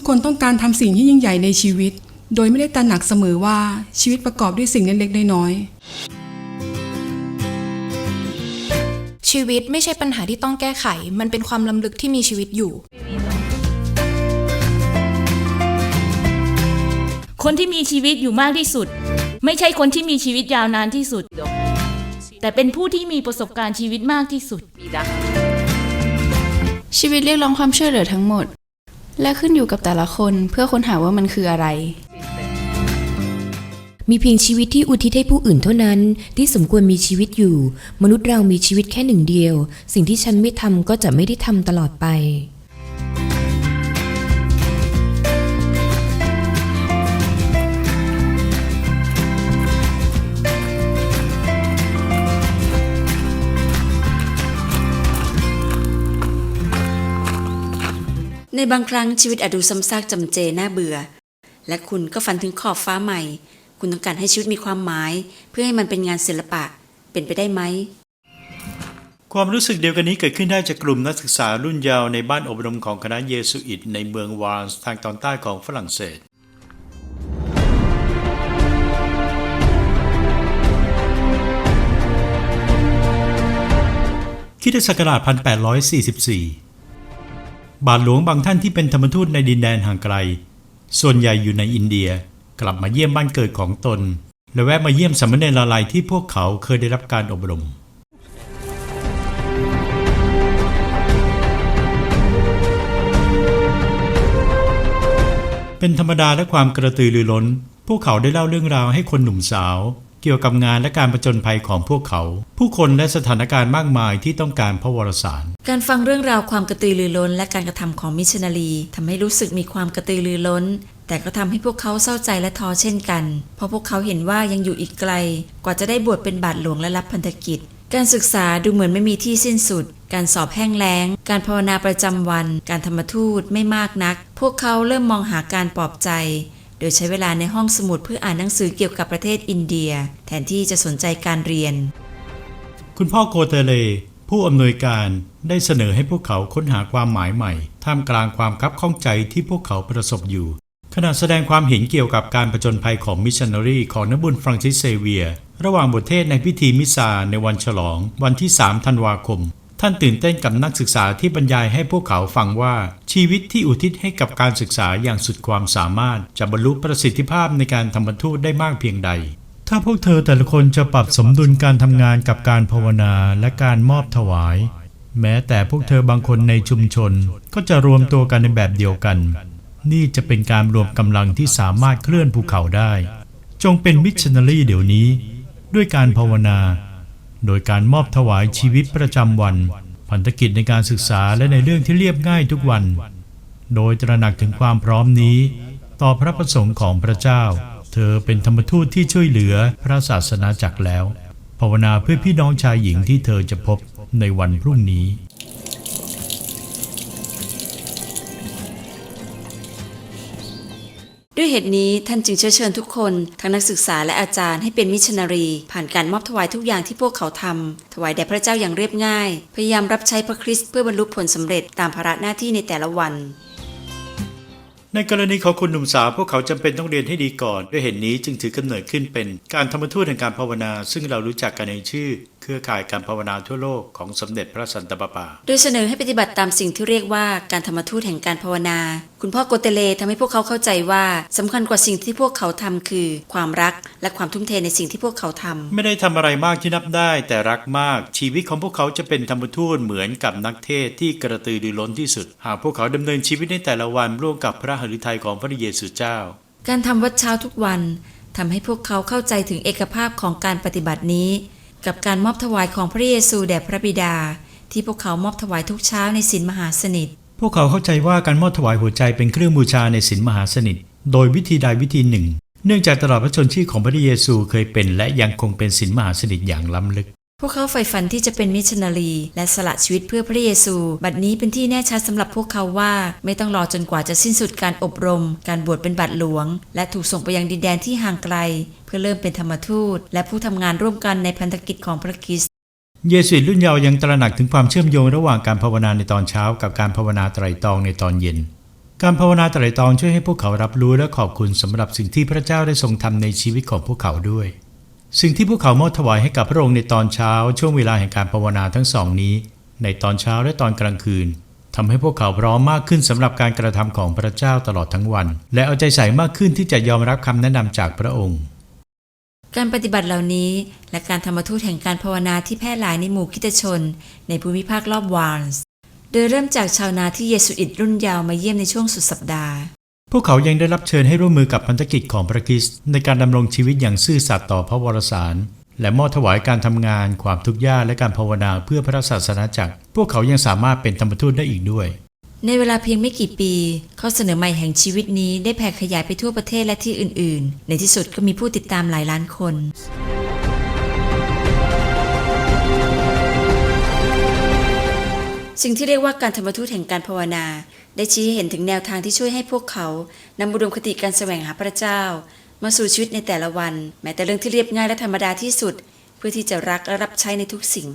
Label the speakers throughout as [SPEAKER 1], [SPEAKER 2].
[SPEAKER 1] กคนต้องการทำสิ่งที่ยิ่งใหญ่ในชีวิต โดยไม่ได้ตระหนักเสมอว่าชีวิตประกอบด้วยสิ่งเล็กๆน้อย
[SPEAKER 2] ชีวิตไม่ใช่ปัญหาที่ต้องแก้ไข มันเป็นความล้ำลึกที่มีชีวิตอยู่
[SPEAKER 3] คนที่มีชีวิตอยู่มากที่สุด ไม่ใช่คนที่มีชีวิตยาวนานที่สุด แต่เป็นผู้ที่มีประสบการณ์ชีวิตมากที่สุด
[SPEAKER 4] ชีวิตเรียกร้องความช่วยเหลือทั้งหมด และขึ้นอยู่กับแต่ละคนเพื่อค้นหาว่ามันคืออะไร
[SPEAKER 5] มีเพียงชีวิตที่อุทิศให้ผู้อื่นเท่านั้น ที่สมควรมีชีวิตอยู่ มนุษย์เรามีชีวิตแค่หนึ่งเดียว สิ่งที่ฉันไม่ทำก็จะไม่ได้ทำตลอดไป
[SPEAKER 6] ในบางครั้งชีวิตอาจดูซ้ำซากจำเจน่าเบื่อ และคุณก็ฝันถึงขอบฟ้าใหม่ คุณต้องการให้ชีวิตมีความหมาย เพื่อให้มันเป็นงานศิลปะ เป็นไปได้ไหม
[SPEAKER 7] ความรู้สึกเดียวกันนี้เกิดขึ้นได้จากกลุ่มนักศึกษารุ่นเยาว์ในบ้านอบรมของคณะเยสุอิตในเมืองวาลส์ทางตอนใต้ของฝรั่งเศสคริดศักราช1844 บาทหลวงบางท่านที่เป็นธรรมทูตในดินแดนห่างไกล ส่วนใหญ่อยู่ในอินเดียกลับมาเยี่ยมบ้านเกิดของตน และแวะมาเยี่ยมสามเณรละลายที่พวกเขาเคยได้รับการอบรมเป็นธรรมดาและความกระตือรือร้น พวกเขาได้เล่าเรื่องราวให้คนหนุ่มสาว เกี่ยวกับงานและการประจนภัยของพวกเขา ผู้คนและสถานการณ์มากมายที่ต้องการพระวรสาร
[SPEAKER 6] การฟังเรื่องราวความกระตือรือร้น และการกระทำของมิชนารีทำให้รู้สึกมีความกระตือรือร้น แต่ก็ทำให้พวกเขาเศร้าใจและท้อเช่นกัน เพราะพวกเขาเห็นว่ายังอยู่อีกไกล กว่าจะได้บวชเป็นบาทหลวงและรับพันธกิจ การศึกษาดูเหมือนไม่มีที่สิ้นสุด การสอบแห้งแล้ง การภาวนาประจำวัน การธรรมทูตไม่มากนัก พวกเขาเริ่มมองหาการปลอบใจ โดยใช้เวลาในห้องสมุดเพื่ออ่านหนังสือเกี่ยวกับประเทศอินเดีย แทนที่จะสนใจการเรียน
[SPEAKER 7] คุณพ่อโกเตเล ผู้อำนวยการได้เสนอให้พวกเขาค้นหาความหมายใหม่ ท่ามกลางความคับข้องใจที่พวกเขาประสบอยู่ขณะแสดงความเห็นเกี่ยวกับการประจนภัยของมิชชันนารีของนบุญฟรังซิสเซเวีย ระหว่างบทเทศในพิธีมิสซาในวันฉลอง วันที่ 3 ธันวาคม ท่านตื่นเต้นกับนักศึกษาที่บรรยายให้พวกเขาฟังว่า ชีวิตที่อุทิศให้กับการศึกษาอย่างสุดความสามารถ จะบรรลุประสิทธิภาพในการทำบรรทุได้มากเพียงใด ถ้าพวกเธอแต่ละคนจะปรับสมดุลการทำงานกับการภาวนาและการมอบถวาย แม้แต่พวกเธอบางคนในชุมชน ก็จะรวมตัวกันในแบบเดียวกัน นี่จะเป็นการรวมกำลังที่สามารถเคลื่อนภูเขาได้ จงเป็นมิชชันนารีเดี๋ยวนี้ ด้วยการภาวนา โดยการมอบถวายชีวิตประจำวัน พันธกิจในการศึกษาและในเรื่องที่เรียบง่ายทุกวัน โดยตระหนักถึงความพร้อมนี้ ต่อพระประสงค์ของพระเจ้า เธอเป็นธรรมทูตที่ช่วยเหลือพระศาสนาจักรแล้ว ภาวนาเพื่อพี่น้องชายหญิงที่เธอจะพบในวันพรุ่งนี้
[SPEAKER 6] เหตุนี้ท่านจึงเชื้อเชิญทุกคน ทั้งนักศึกษาและอาจารย์ให้เป็นมิชชันนารี ผ่านการมอบถวายทุกอย่างที่พวกเขาทำถวายแด่พระเจ้าอย่างเรียบง่าย พยายามรับใช้พระคริสต์เพื่อบรรลุผลสำเร็จตามภาระหน้าที่ในแต่ละวัน
[SPEAKER 7] ในกรณีของคุณหนุ่มสาวพวกเขาจำเป็นต้องเรียนให้ดีก่อน ด้วยเหตุนี้จึงถือกำเนิดขึ้นเป็นการธรรมทูตแห่งการภาวนา ซึ่งเรารู้จักกันในชื่อเครือข่ายการภาวนาทั่วโลกของสมเด็จพระสันตะปาปา
[SPEAKER 6] โดยเสนอให้ปฏิบัติตามสิ่งที่เรียกว่าการธรรมทูตแห่งการภาวนา คุณพ่อโกเตเลทำให้พวกเขาเข้าใจว่าสำคัญกว่าสิ่งที่พวกเขาทำคือ ความรักและความทุ่มเทในสิ่งที่พวกเขาทำ
[SPEAKER 7] ไม่ได้ทำอะไรมากที่นับได้ แต่รักมาก ชีวิตของพวกเขาจะเป็นธรรมทูตเหมือนกับนักเทศน์ที่กระตือรือร้นที่สุด หากพวกเขาดำเนินชีวิตในแต่ละวันร่วมกับพระหฤทัยของพระเยซูเจ้า
[SPEAKER 6] การทำวัดเช้าทุกวันทำให้พวกเขาเข้าใจถึงเอกภาพของการปฏิบัตินี้ กับการมอบถวายของพระเยซูแด่พระบิดา ที่พวกเขามอบถวายทุกเช้าในศีลมหาสนิท
[SPEAKER 7] พวกเขาเข้าใจว่าการมอบถวายหัวใจเป็นเครื่องบูชาในศีลมหาสนิท โดยวิธีใดวิธีหนึ่ง เนื่องจากตลอดพระชนชีพของพระเยซูเคยเป็น และยังคงเป็นศีลมหาสนิทอย่างล้ำลึก
[SPEAKER 6] พวกเขาใฝ่ฝันที่จะเป็นมิชชันนารี และสละชีวิตเพื่อพระเยซู บัดนี้เป็นที่แน่ชัดสำหรับพวกเขาว่า ไม่ต้องรอจนกว่าจะสิ้นสุดการอบรม การบวชเป็นบัตรหลวง และถูกส่งไปยังดินแดนที่ห่างไกล เพื่อเริ่มเป็นธรรมทูต และผู้ทำงานร่วมกันในพันธกิจของพระคริสต์
[SPEAKER 7] เยสุรุ่นเยาว์ยังตระหนักถึงความเชื่อมโยงระหว่างการภาวนาในตอนเช้า กับการภาวนาไตรตรองในตอนเย็น การภาวนาไตรตรองช่วยให้พวกเขารับรู้และขอบคุณสำหรับสิ่งที่พระเจ้าได้ทรงทำในชีวิตของพวกเขาด้วย สิ่งที่พวกเขามอบถวายให้กับพระองค์ในตอนเช้าช่วงเวลาแห่งการภาวนาทั้งสองนี้ ในตอนเช้าและตอนกลางคืนทำให้พวกเขาพร้อมมากขึ้นสำหรับการกระทำของพระเจ้าตลอดทั้งวัน และเอาใจใส่มากขึ้นที่จะยอมรับคำแนะนำจากพระองค์
[SPEAKER 6] การปฏิบัติเหล่านี้และการธรรมทูตแห่งการภาวนาที่แพร่หลายในหมู่คิตชน ในภูมิภาครอบวาลส์โดยเริ่มจากชาวนาที่เยสุอิตรุ่นยาวมาเยี่ยมในช่วงสุดสัปดาห์
[SPEAKER 7] พวกเขายังได้รับเชิญให้ร่วมมือกับพันธกิจของพระคริสต์ในการดำรงชีวิตอย่างซื่อสัตย์ต่อพระวรสาร และมอบถวายการทำงาน ความทุกข์ยากและการภาวนาเพื่อพระศาสนาจักร พวกเขายังสามารถเป็นธรรมทูตได้อีกด้วย
[SPEAKER 6] ในเวลาเพียงไม่กี่ปี ข้อเสนอใหม่แห่งชีวิตนี้ได้แผ่ขยายไปทั่วประเทศและที่อื่น ๆ ในที่สุดก็มีผู้ติดตามหลายล้านคน สิ่งที่เรียกว่าการธรรมทูตแห่งการภาวนา ได้ชี้ให้เห็นถึงแนวทางที่ช่วยให้พวกเขานำอุดมคติการแสวงหาพระเจ้า มาสู่ชีวิตในแต่ละวัน แม้แต่เรื่องที่เรียบง่ายและธรรมดาที่สุด เพื่อที่จะรักและรับใช้ในทุกสิ่ง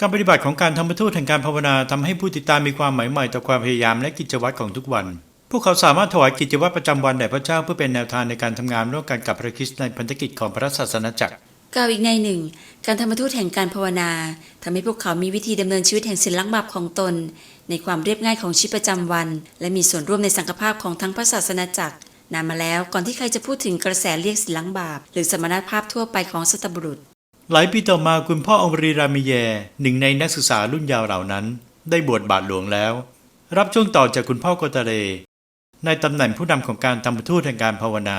[SPEAKER 7] การปฏิบัติของการธรรมทูตแห่งการภาวนาทำให้ผู้ติดตามมีความหมายใหม่ต่อความพยายามและกิจวัตรของทุกวัน พวกเขาสามารถถวายกิจวัตรประจำวันแด่พระเจ้าเพื่อเป็นแนวทางในการทำงานร่วมกันกับพระคริสต์ในพันธกิจของพระศาสนาจักร
[SPEAKER 6] กล่าวอีกในหนึ่ง การธรรมทูตแห่งการภาวนาทำให้พวกเขามีวิธีดำเนินชีวิตแห่งศีลล้างบาปของตน ในความเรียบง่ายของชีวิตประจำวัน และมีส่วนร่วมในสังฆภาพของทั้งพระศาสนาจักรนานมาแล้วก่อนที่ใครจะพูดถึงกระแสเรียกศีลล้างบาปหรือสมณภาพทั่วไปของสัตบุรุษ
[SPEAKER 7] หลายปีต่อมาคุณพ่อองรีรามิเยหนึ่งในนักศึกษารุ่นยาวเหล่านั้น ได้บวชบาทหลวงแล้ว รับช่วงต่อจากคุณพ่อโกตาเลในตำแหน่งผู้นำของการทำทูตแห่งการภาวนา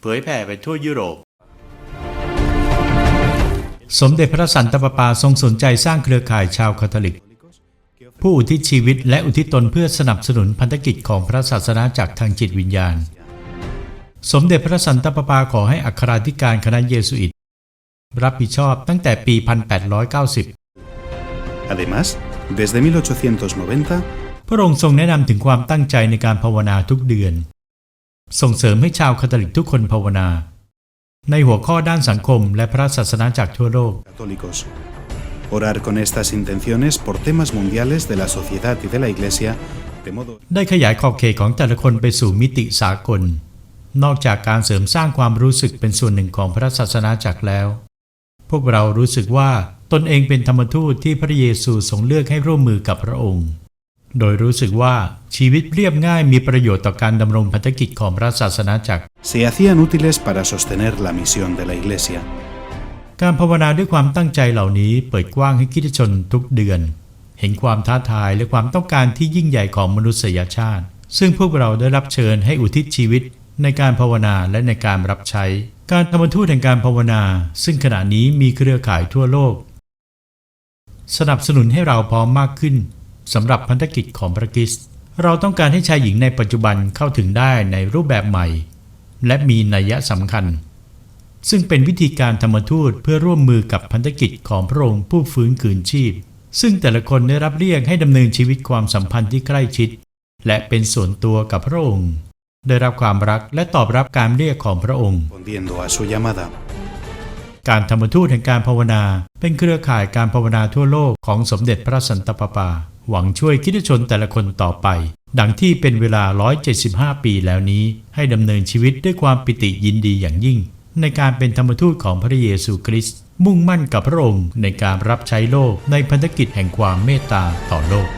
[SPEAKER 7] เผยแผ่ไปทั่วยุโรป สมเด็จพระสันตะปาปาทรงสนใจสร้างเครือข่ายชาวคาทอลิก ผู้อุทิศชีวิตและอุทิศตนเพื่อสนับสนุนพันธกิจของพระศาสนาจากรทางจิตวิญญาณ สมเด็จพระสันตะปาปาขอให้อัคราธิการคณะเยสุอิตรับผิดชอบตั้งแต่ปี 1890
[SPEAKER 8] Además, desde 1890,
[SPEAKER 7] พระองค์ทรงแนะนำถึงความตั้งใจในการภาวนาทุกเดือน ส่งเสริมให้ชาวคาทอลิกทุกคนภาวนา ในหัวข้อด้านสังคมและพระศาสนาจากรทั่วโลก
[SPEAKER 8] católicos. Orar con estas intenciones por temas mundiales de la sociedad y de la Iglesia, de modo
[SPEAKER 7] ได้ขยายขอบเขตของแต่ละคนไปสู่มิติสากล นอกจากการเสริมสร้างความรู้สึกเป็นส่วนหนึ่งของพระศาสนาจักรแล้ว พวกเรารู้สึกว่าตนเองเป็นธรรมทูตที่พระเยซูทรงเลือกให้ร่วมมือกับพระองค์ โดยรู้สึกว่าชีวิตเรียบง่ายมีประโยชน์ต่อการดำรงพันธกิจของพระศาสนาจักร
[SPEAKER 8] se hacían útiles para sostener la misión de la Iglesia.
[SPEAKER 7] การภาวนาด้วยความตั้งใจเหล่านี้เปิดกว้างให้คริสตชนทุกเดือน เห็นความท้าทายและความต้องการที่ยิ่งใหญ่ของมนุษยชาติ ซึ่งพวกเราได้รับเชิญให้อุทิศชีวิตในการภาวนาและในการรับใช้ การธรรมทูตแห่งการภาวนา ซึ่งขณะนี้มีเครือข่ายทั่วโลก สนับสนุนให้เราพร้อมมากขึ้น สำหรับพันธกิจของพระคริสต์เราต้องการให้ชายหญิงในปัจจุบันเข้าถึงได้ในรูปแบบใหม่ และมีนัยสำคัญ ซึ่งเป็นวิธีการธรรมทูตเพื่อร่วมมือกับพันธกิจของพระองค์ผู้ฟื้นคืนชีพ ซึ่งแต่ละคนได้รับเรียกให้ดำเนินชีวิตความสัมพันธ์ที่ใกล้ชิด และเป็นส่วนตัวกับพระองค์ ได้รับความรักและตอบรับการเรียกของพระองค์
[SPEAKER 8] Respondiendo a su llamada,
[SPEAKER 7] การธรรมทูตแห่งการภาวนา เป็นเครือข่ายการภาวนาทั่วโลกของสมเด็จพระสันตะปาปา หวังช่วยคิดชนแต่ละคนต่อไป ดังที่เป็นเวลา 175 ปีแล้วนี้ ให้ดำเนินชีวิตด้วยความปิติยินดีอย่างยิ่ง ในการเป็นธรรมทูตของพระเยซูคริสต์มุ่งมั่นกับพระองค์ในการรับใช้โลกในพันธกิจแห่งความเมตตาต่อโลก